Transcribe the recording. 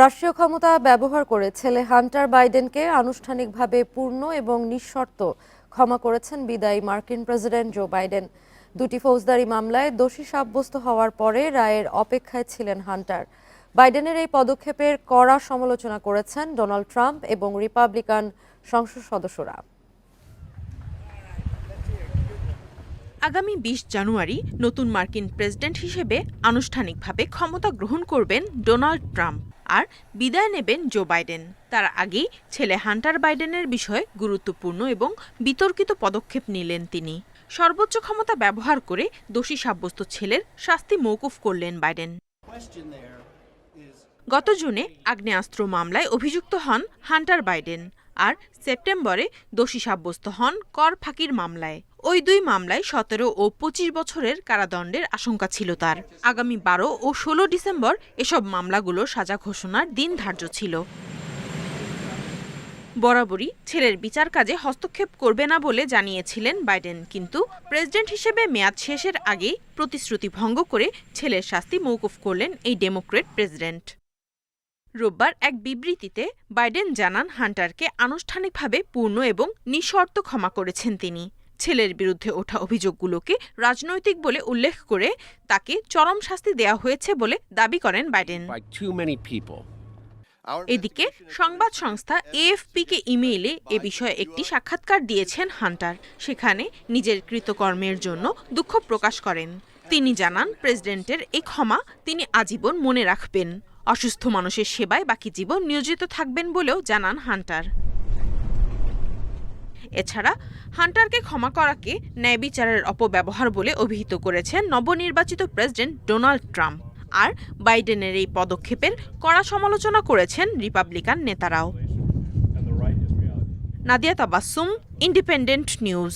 রাষ্ট্রীয় ক্ষমতা ব্যবহার করে ছেলে হান্টার বাইডেনকে আনুষ্ঠানিকভাবে পূর্ণ এবং নিঃশর্ত ক্ষমা করেছেন বিদায়ী মার্কিন প্রেসিডেন্ট জো বাইডেন। দুটি ফৌজদারি মামলায় দোষী সাব্যস্ত হওয়ার পরে রায়ের অপেক্ষায় ছিলেন হান্টার। বাইডেনের এই পদক্ষেপের কড়া সমালোচনা করেছেন ডোনাল্ড ট্রাম্প এবং রিপাবলিকান সংসদ সদস্যরা। আগামী বিশ জানুয়ারি নতুন মার্কিন প্রেসিডেন্ট হিসেবে আনুষ্ঠানিকভাবে ক্ষমতা গ্রহণ করবেন ডোনাল্ড ট্রাম্প। আর বিদায় নেবেন জো বাইডেন। তার আগেই ছেলে হান্টার বাইডেনের বিষয়ে গুরুত্বপূর্ণ এবং বিতর্কিত পদক্ষেপ নিলেন তিনি। সর্বোচ্চ ক্ষমতা ব্যবহার করে দোষী সাব্যস্ত ছেলের শাস্তি মৌকুফ করলেন বাইডেন। গত জুনে আগ্নেয়াস্ত্র মামলায় অভিযুক্ত হন হান্টার বাইডেন। আর সেপ্টেম্বরে দোষী সাব্যস্ত হন কর ফাঁকির মামলায়। ওই দুই মামলায় সতেরো ও পঁচিশ বছরের কারাদণ্ডের আশঙ্কা ছিল তার। আগামী বারো ও ষোলো ডিসেম্বর এসব মামলাগুলো সাজা ঘোষণার দিন ধার্য ছিল। বরাবরই ছেলের বিচার কাজে হস্তক্ষেপ করবে না বলে জানিয়েছিলেন বাইডেন, কিন্তু প্রেসিডেন্ট হিসেবে মেয়াদ শেষের আগেই প্রতিশ্রুতি ভঙ্গ করে ছেলের শাস্তি মৌকুফ করলেন এই ডেমোক্রেট প্রেসিডেন্ট। রোববার এক বিবৃতিতে বাইডেন জানান হান্টারকে আনুষ্ঠানিকভাবে পূর্ণ এবং নিঃশর্ত ক্ষমা করেছেন তিনি। ছেলের বিরুদ্ধে ওঠা অভিযোগগুলোকে রাজনৈতিক বলে উল্লেখ করে তাকে চরম শাস্তি দেওয়া হয়েছে বলে দাবি করেন বাইডেন. এদিকে সংবাদ সংস্থা এএফপিকে ইমেইলে এ বিষয়ে একটি সাক্ষাৎকার দিয়েছেন হান্টার। সেখানে নিজের কৃতকর্মের জন্য দুঃখ প্রকাশ করেন। তিনি জানান প্রেসিডেন্টের এই ক্ষমা তিনি আজীবন মনে রাখবেন। অসুস্থ মানুষের সেবায় বাকি জীবন নিয়োজিত থাকবেন বলেও জানান হান্টার। এছাড়া হান্টারকে ক্ষমা করাকে ন্যায় বিচারের অপব্যবহার বলে অভিহিত করেছেন নবনির্বাচিত প্রেসিডেন্ট ডোনাল্ড ট্রাম্প আর বাইডেনের এই পদক্ষেপের কড়া সমালোচনা করেছেন Republican নেতারাও। Nadia Tabassum Independent News.